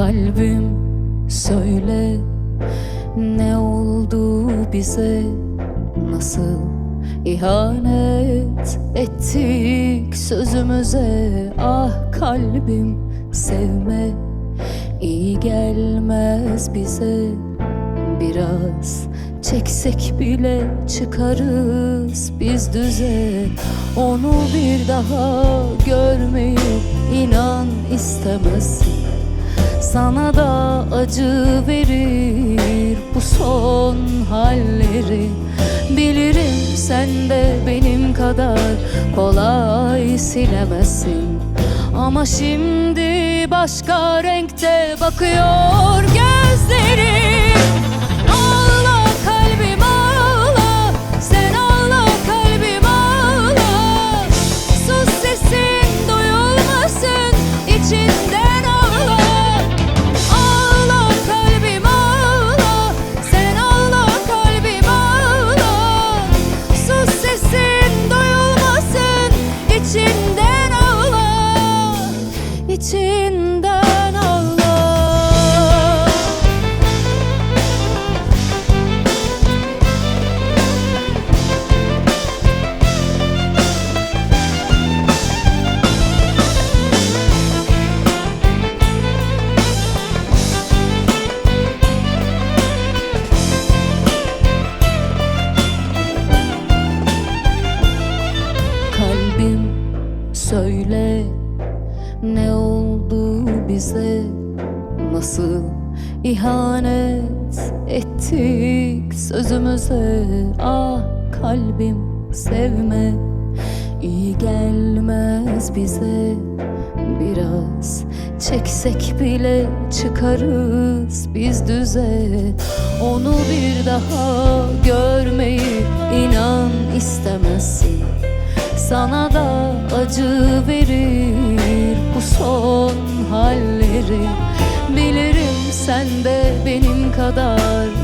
Kalbim söyle ne oldu bize? Nasıl ihanet ettik sözümüze? Ah kalbim sevme iyi gelmez bize. Biraz çeksek bile çıkarız biz düze. Onu bir daha görmeyi inan istemezsin sana da acı verir bu son halleri. Bilirim sen de benim kadar kolay silemezsin. Ama şimdi başka renkte bakıyor İçinden ağla Kalbim söyle ne bize nasıl ihanet ettik sözümüze? Ah kalbim sevme iyi gelmez bize. Biraz çeksek bile çıkarız biz düze. Onu bir daha görmeyi inan istemezsin. Sana da acı verir son halleri. Bilirim sen de benim kadar